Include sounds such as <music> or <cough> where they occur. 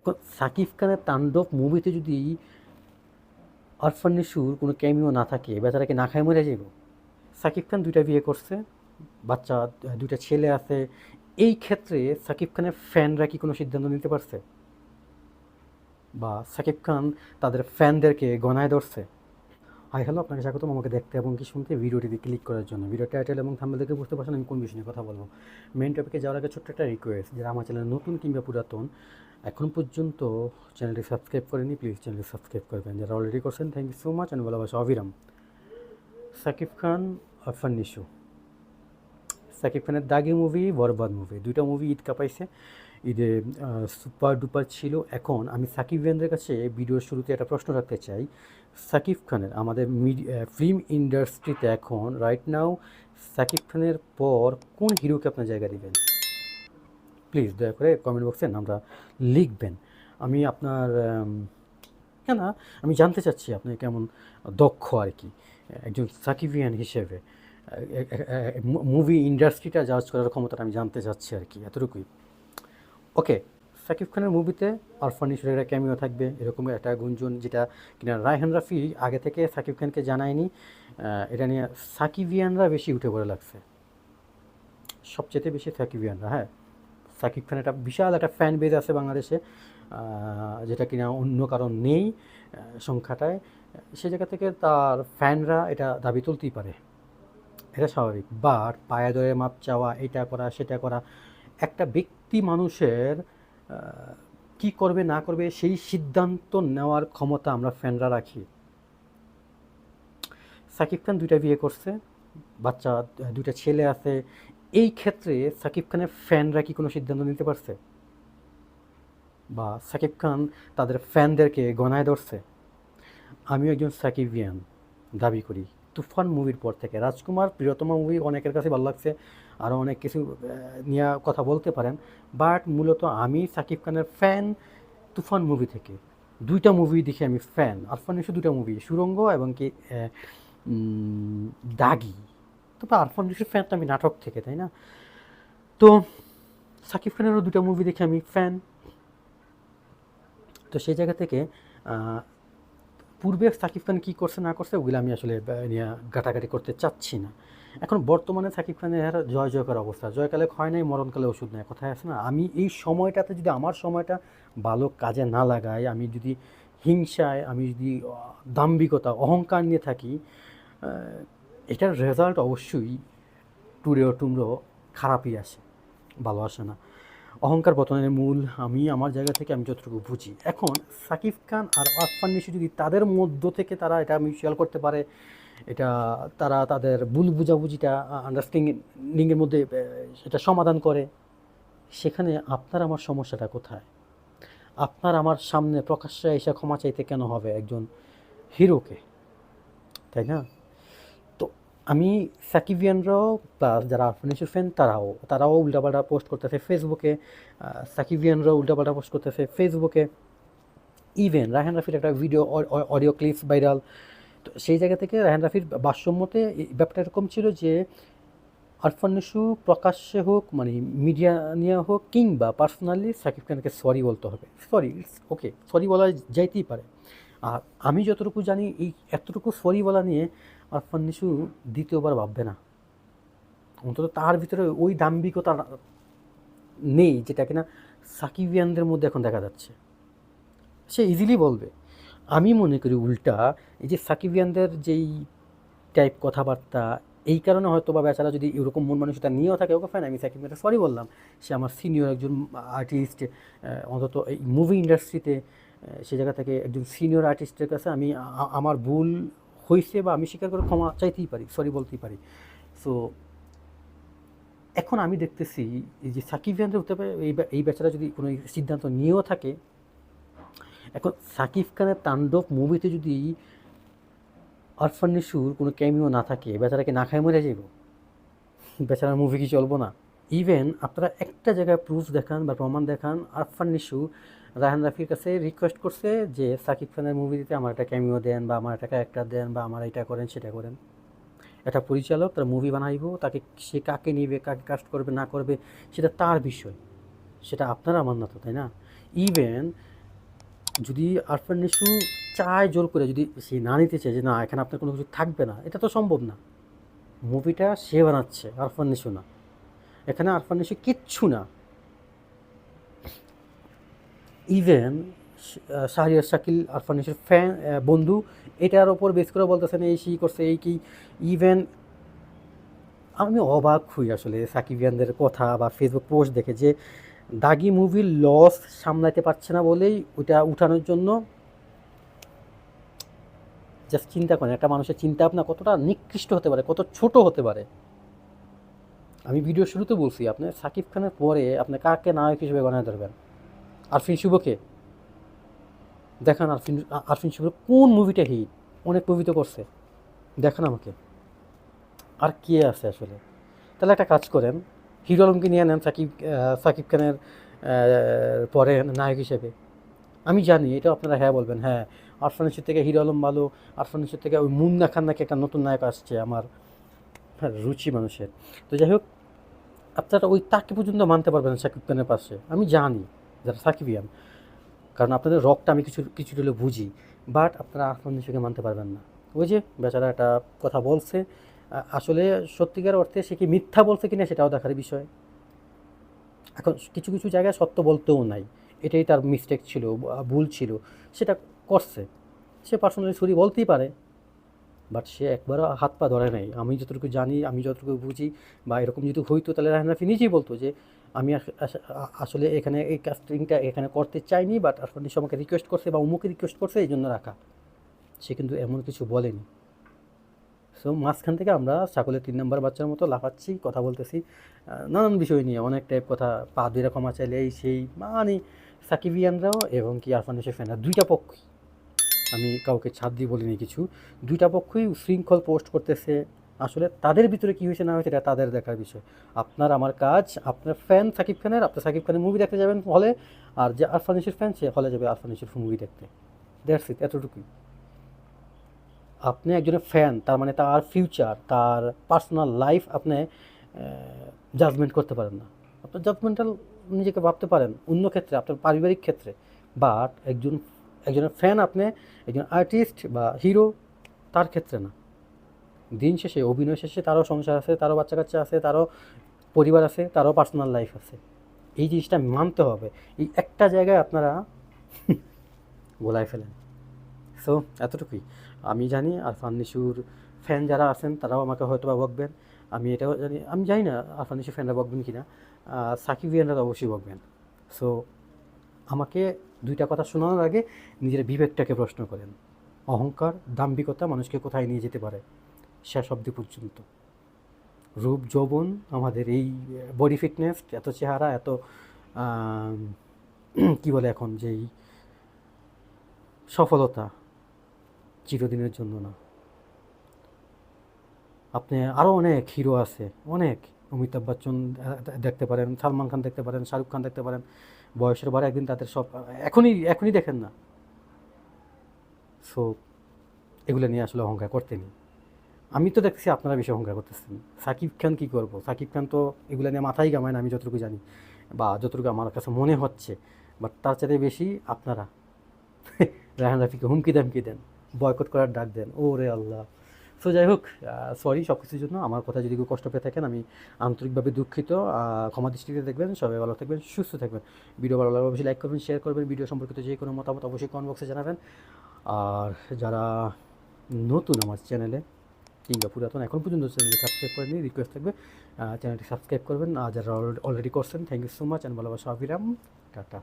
এখন সাকিব খানের তাণ্ডব মুভিতে যদি অরফান নিশুর কোনো ক্যামিও না থাকে, বেচারাকে না খায় মরে যাইব। সাকিব খান দুইটা বিয়ে করছে, বাচ্চা, দুইটা ছেলে আছে। এই ক্ষেত্রে সাকিব খানের ফ্যানরা কি কোনো সিদ্ধান্ত নিতে পারছে? বা সাকিব খান তাদের ফ্যানদেরকে গণায় ধরছে? হাই, হ্যালো, আপনাকে স্বাগতম। আমাকে দেখতে এবং কি শুনতে ভিডিওটিতে ক্লিক করার জন্য। ভিডিও টাইটেল এবং থাম্বেল দেখে বুঝতে পারছেন আমি কোন বিষয় নিয়ে কথা বলব। মেন টপিকে যাওয়ার আগে ছোট্ট একটা রিকোয়েস্ট যারা আমার চ্যানেল নতুন কিংবা পুরাতন এখন পর্যন্ত চ্যানেলটি সাবস্ক্রাইব করেনি প্লিজ চ্যানেলটি সাবস্ক্রাইব করবেন। যারা অলরেডি করছেন থ্যাংক ইউ সো মাচ আমি ভালোবাসা, অবিরাম। সাকিব খান, আরফান নিশু। সাকিব খানের দাগি মুভি বরবাদ মুভি দুইটা মুভি ঈদ কাপাইছে। ঈদে সুপার ডুপার ছিল। এখন আমি সাকিব খানের কাছে ভিডিওর শুরুতে একটা প্রশ্ন রাখতে চাই। সাকিব খানের, আমাদের মিডিয়া ফিল্ম ইন্ডাস্ট্রিতে এখন রাইট নাও সাকিব খানের পর কোন হিরোকে আপনার জায়গা দিবেন? প্লিজ দয়া করে কমেন্ট বক্সে নামটা লিখবেন। আমি আপনার কেন আমি জানতে চাচ্ছি আপনি কেমন দক্ষ আর কি, একজন সাকিবিয়ান হিসেবে। মুভি ইন্ডাস্ট্রিটা জাজ করার ক্ষমতাটা আমি জানতে চাচ্ছি আর কি, এতটুকুই। ওকে সাকিব খানের মুভিতে আরফান নিশোরের একটা ক্যামিও থাকবে, এরকম একটা গুঞ্জন যেটা কিনা রায়হান রাফি আগে থেকে সাকিব খানকে জানায়নি এটা নিয়ে সাকিবিয়ানরা বেশি উঠে পড়ে লাগছে। সবচেয়ে বেশি সাকিবিয়ানরা হ্যাঁ। সাকিব খান একটা বিশাল একটা ফ্যান বেজ আছে বাংলাদেশে যেটা কিনা অন্য কারণ নেই সংখ্যাটায়। সে জায়গা থেকে তার ফ্যানরা এটা দাবি তুলতেই পারে। এটা স্বাভাবিক। বাট পায়ে ধরে মাপ চাওয়া, এটা করা, সেটা করা, একটা ব্যক্তি মানুষের কি করবে, না করবে, সেই সিদ্ধান্ত নেওয়ার ক্ষমতা আমরা ফ্যানরা রাখি। সাকিব খান দুইটা বিয়ে করছে, বাচ্চা, দুইটা ছেলে আছে এই ক্ষেত্রে সাকিব খানের ফ্যানরা কি কোনো সিদ্ধান্ত নিতে পারছে? বা সাকিব খান তাদের ফ্যানদেরকে গণায় ধরছে? আমিও একজন সাকিবিয়ান, দাবি করি। তুফান মুভির পর থেকে রাজকুমার, প্রিয়তমা মুভি অনেকের কাছে ভালো লাগছে আরও অনেক কিছু নিয়ে কথা বলতে পারেন। বাট মূলত আমি সাকিব খানের ফ্যান তুফান মুভি থেকে। দুইটা মুভি দেখে আমি ফ্যান। আরফান দুইটা মুভি, সুরঙ্গ এবং কি দাগি। তবে আরফান নিশোর ফ্যান তো আমি নাটক থেকে, তাই না? তো সাকিব খানেরও দুটা মুভি দেখে আমি ফ্যান তো সেই জায়গা থেকে পূর্বে সাকিব খান কী করছে না করছে ওগুলো আমি আসলে নিয়ে ঘাটাঘাটি করতে চাচ্ছি না। এখন বর্তমানে সাকিব খানের জয় জয়কার অবস্থা। জয়কালে ক্ষয় নাই, মরণকালে ওষুধ নেয়, কথায় আছে না? আমি এই সময়টাতে যদি আমার সময়টা ভালো কাজে না লাগাই আমি যদি হিংসায়, আমি যদি দাম্ভিকতা, অহংকার নিয়ে থাকি এটার রেজাল্ট অবশ্যই টুরে টুমরো খারাপই আসে, ভালো আসে না। অহংকার পতনের মূল আমি আমার জায়গা থেকে আমি যতটুকু বুঝি। এখন সাকিব খান আর আরফান নিশি যদি তাদের মধ্য থেকে তারা এটা মিউচুয়াল করতে পারে, এটা তারা তাদের ভুল বুঝাবুঝিটা আন্ডারস্ট্যান্ডিংয়ের মধ্যে সেটা সমাধান করে, সেখানে আপনার আমার সমস্যাটা কোথায়? আপনার আমার সামনে প্রকাশ্যে এসে ক্ষমা চাইতে কেন হবে একজন হিরোকে? তাই না? আমি সাকিবিয়ানরাও প্লাস যারা আরফানিসের ফ্যান, তারাও তারাও উল্টাপাল্টা পোস্ট করতেছে ফেসবুকে সাকিবিয়ানরাও উল্টাপাল্টা পোস্ট করতেছে ফেসবুকে ইভেন রায়হান রাফির একটা ভিডিও অডিও ক্লিপস ভাইরাল তো সেই জায়গা থেকে রায়হান রাফির এই ব্যাপারটা এরকম ছিল যে, আরফান প্রকাশ্যে হোক মানে মিডিয়া নিয়ে হোক, কিংবা পার্সোনালি সাকিব খানকে সরি বলতে হবে। সরি ওকে সরি বলা যাইতেই পারে। আর আমি যতটুকু জানি, এই এতটুকু সরি বলা নিয়ে আরফান নিশু দ্বিতীয়বার ভাববে না। অন্তত তার ভিতরে ওই দাম্ভিকতা নেই যেটা কিনা সাকিবিয়ানদের মধ্যে এখন দেখা যাচ্ছে। সে ইজিলি বলবে, আমি মনে করি উল্টা, এই যে সাকিবিয়ানদের যেই টাইপ কথাবার্তা, এই কারণে হয়তো বা বেচারা যদি এরকম মন মানুষটা নিয়েও থাকে, ওকে ফাইন আমি সাকিব খানকে সরি বললাম। সে আমার সিনিয়র একজন আর্টিস্ট অন্তত এই মুভি ইন্ডাস্ট্রিতে সে জায়গা থেকে একজন সিনিয়র আর্টিস্টের কাছে আমি আমার ভুল হয়েছে বা আমি স্বীকার করে ক্ষমা চাইতেই পারি সরি বলতেই পারি। সো এখন আমি দেখতেছি যে সাকিবিয়ানদের হতে পারে, এই এই বেচারা যদি কোনো সিদ্ধান্ত নিয়েও থাকে, এখন সাকিব খানের তাণ্ডব মুভিতে যদি আরফান নিশুর কোনো ক্যামিও না থাকে, বেচারাকে না খায় মরে যাইব। বেচারার মুভি কি চলবো না? ইভেন আপনারা একটা জায়গায় প্রুফ দেখান বা প্রমাণ দেখান, আরফান নিশু, রায়হান রাফির কাছে রিকোয়েস্ট করছে যে সাকিব খানের মুভিতে আমার একটা ক্যামিও দেন বা আমার একটা ক্যারেক্টার দেন বা আমার এটা করেন, সেটা করেন। একটা পরিচালক, তার মুভি বানাইব, তাকে সে কাকে নিবে, কাকে কাস্ট করবে, না করবে, সেটা তার বিষয়। সেটা আপনার আমার না তো তাই না? ইভেন যদি আরফান নিশু চায় জোর করে, যদি সে না নিতে চায় যে না, এখানে আপনার কোনো কিছু থাকবে না, এটা তো সম্ভব না। মুভিটা সে বানাচ্ছে, আরফান নিশু না। এখানে আরফান নিশু কিচ্ছু না। ইভেন শাহরিয়ার শাকিল আরফান ফ্যান বন্ধু, এটার ওপর বেস করে বলতেছেন, এই সেই করছে, এই কি। ইভেন আমি অবাক হই আসলে সাকিবিয়ানদের কথা বা ফেসবুক পোস্ট দেখে যে দাগি মুভির লস সামলাতে পারছে না বলেই ওইটা উঠানোর জন্য জাস্ট চিন্তা করেন, একটা মানুষের চিন্তা ভাবনা কতটা নিকৃষ্ট হতে পারে, কত ছোট হতে পারে। আমি ভিডিও শুরুতে বলছি, আপনি সাকিব খানের পরে আপনি কাকে নায়ক হিসেবে গণায় ধরবেন? আরফিন শুভকে? দেখান আরফিন আরফিন শুভ কোন মুভিটা হিট অনেক মুভি তো করছে। দেখান আমাকে। আর কে আছে আসলে? তাহলে একটা কাজ করেন, হিরো আলমকে নিয়ে নেন সাকিব সাকিব খানের পরে নায়ক হিসেবে। আমি জানি এটা আপনারা হ্যাঁ বলবেন হ্যাঁ। আরফানিসের থেকে হিরো আলম ভালো আরফানিসের থেকে ওই মুন্না খান নাকি একটা নতুন নায়ক আসছে আমার। হ্যাঁ, রুচি মানুষের। তো যাই হোক আপনারা ওই তাকে পর্যন্ত মানতে পারবেন সাকিব খানের পাশে। আমি জানি যারা সাকিবিয়ান কারণ আপনাদের রকটা আমি কিছু কিছু হলে বুঝি বাট আপনারা আরফান নিশুকে মানতে পারবেন না। ওই যে বেচারা একটা কথা বলছে আসলে সত্যিকার অর্থে সে কি মিথ্যা বলছে কিনা সেটাও দেখার বিষয়। এখন কিছু কিছু জায়গায় সত্য বলতেও নাই। এটাই তার মিস্টেক ছিল ভুল ছিল সেটা করছে। সে পার্সোনালি সরি বলতেই পারে। বাট সে একবারও হাত পা ধরে নাই। আমি যতটুকু জানি, আমি যতটুকু বুঝি বা এরকম যদি হইতো তাহলে রাহান রাফি নিজেই বলতো যে, আমি আস- আস- আসলে এখানে এই কাস্টিংটা এখানে করতে চাইনি বাট আসলে আমাকে রিকোয়েস্ট করছে বা অমুকে রিকোয়েস্ট করছে এই জন্য রাখা। সে কিন্তু এমন কিছু বলেনি। সো মাঝখান থেকে আমরা ছাগলের তিন নম্বর বাচ্চার মতো লাফাচ্ছি, কথা বলতেছি নানান বিষয় নিয়ে, অনেক টাইপ কথা, পা দুই রকম আছে এই সেই মানে সাকিবিয়ানরাও এবং কি আরফান ফ্যানরা, দুইটা পক্ষই। আমি কাউকে ছাদ দিয়ে বলিনি কিছু। দুইটা পক্ষই শৃঙ্খল পোস্ট করতেছে। আসলে তাদের ভিতরে কী হয়েছে না হয়েছে এটা তাদের দেখার বিষয়। আপনার আমার কাজ, আপনার ফ্যান সাকিব খানের আপনার সাকিব খানের মুভি দেখতে যাবেন হলে আর যে আরফান ফ্যান সে হলে যাবে আরফান মুভি দেখতে। দ্যাটস ইট এতটুকুই। আপনি একজনের ফ্যান তার মানে তার ফিউচার তার পার্সোনাল লাইফ আপনি জাজমেন্ট করতে পারেন না। আপনার জাজমেন্টাল নিজেকে ভাবতে পারেন অন্য ক্ষেত্রে, আপনার পারিবারিক ক্ষেত্রে। বাট একজন একজনের ফ্যান আপনি, একজন আর্টিস্ট বা হিরো তার ক্ষেত্রে না। দিন শেষে, অভিনয় শেষে তারও সংসার আছে, তারও বাচ্চা কাচ্চা আছে, তারও পরিবার আছে, তারও পার্সোনাল লাইফ আছে। এই জিনিসটা মানতে হবে। এই একটা জায়গায় আপনারা <laughs> গোলায় ফেলেন। সো এতটুকুই। আমি জানি আর ফান্নিশুর ফ্যান যারা আছেন, তারাও আমাকে হয়তো বা বকবেন। আমি এটাও জানি, আমি জানি না আর ফান্নিশুর ফ্যানরা বকবেন কি না সাকিবিয়ানরা তো অবশ্যই বকবেন। সো আমাকে দুইটা কথা শোনানোর আগে নিজের বিবেকটাকে প্রশ্ন করেন। অহংকার, দাম্ভিকতা মানুষকে কোথায় নিয়ে যেতে পারে? শেষ অবধি পর্যন্ত। রূপ, যৌবন, আমাদের এই বডি ফিটনেস এত চেহারা, এত <clears throat> কি বলে এখন যেই সফলতা চিরদিনের জন্য না। আপনি আরও অনেক হিরো আছে, অনেক। অমিতাভ বচ্চন দেখতে পারেন, সালমান খান দেখতে পারেন, শাহরুখ খান দেখতে পারেন। বয়সের বারে একদিন তাদের সব, এখনই এখনই দেখেন না। সো এগুলো নিয়ে আসলে অহংকার করতে নেই আমি তো দেখছি আপনারা বেশি অহংকার করতেছেন। সাকিব খান কী করব? সাকিব খান তো এগুলো নিয়ে মাথায় গামায় না, আমি যতটুকু জানি। বা যতটুকু আমার কাছে মনে হচ্ছে বাট তার চাইতে বেশি আপনারা। <laughs> রাহান রাফিকে হুমকি দামকি দেন বয়কট করার ডাক দেন। ও রে আল্লাহ। সো যাই হোক সরি সব কিছুর জন্য আমার কথা যদি কেউ কষ্ট পেয়ে থাকেন, আমি আন্তরিকভাবে দুঃখিত। ক্ষমা দৃষ্টিতে দেখবেন, সবাই ভালো থাকবেন, সুস্থ থাকবেন। ভিডিও ভালো লাগলে অবশ্যই লাইক করবেন শেয়ার করবেন, ভিডিও সম্পর্কিত যে কোনো মতামত অবশ্যই কমেন্ট বক্সে জানাবেন। আর যারা নতুন আমার চ্যানেলে কিংবা পুরাতন, এখন পর্যন্ত চ্যানেলটি সাবস্ক্রাইব করেনি রিকোয়েস্ট থাকবে চ্যানেলটি সাবস্ক্রাইব করবেন। আর যারা অলরেডি করছেন thank you so much and ভালোবাসা, অবিরাম, টাটা।